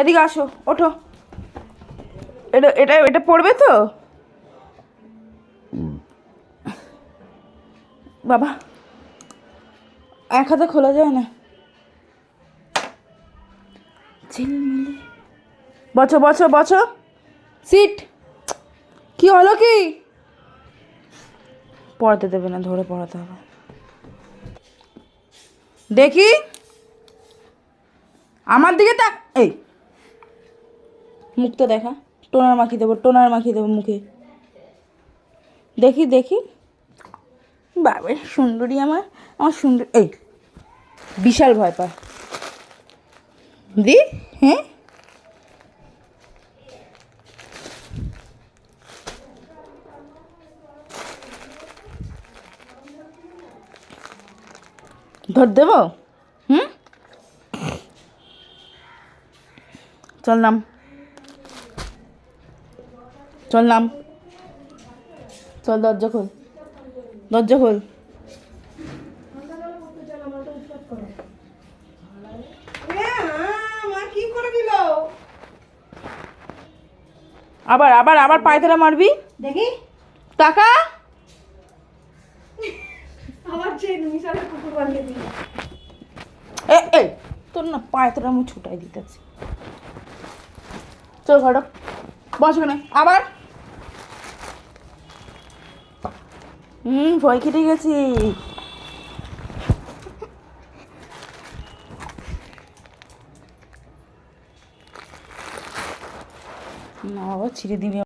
এদিকে আসো ওঠো। এটা এটা এটা পড়বে তো? বাবা এক হাতে খোলা যায় না। বছো বছো বছো সিট। কি হলো কি? পড়াতে দেবে না ধরে পড়াতে হবে। দেখি। আমার দিকে তাক এই। মুখটা দেখা। টোনার মাখিয়ে দেবো, টোনার মাখিয়ে দেবো মুখে। দেখি দেখি। বাবা সুন্দরী আমার। আমার সুন্দর এই, বিশাল ভয় পায়। দি হ্যাঁ? ধর দেবো? হুম? চল নাম। চল নাম। চল দরজা খোল। দরজা খোল। কি আবার আবার আবার পায়তারা মারবি? দেখি। টাকা? আবার চেন মিশালে কুকুর বানিয়ে এ এ তোর না পায়তারা আমি ছুটাই দিতেছি। চল ঘর। বস ওখানে। আবার? হুম ভয় কেটে গেছি। না বাবা ছিঁড়ে দিবি।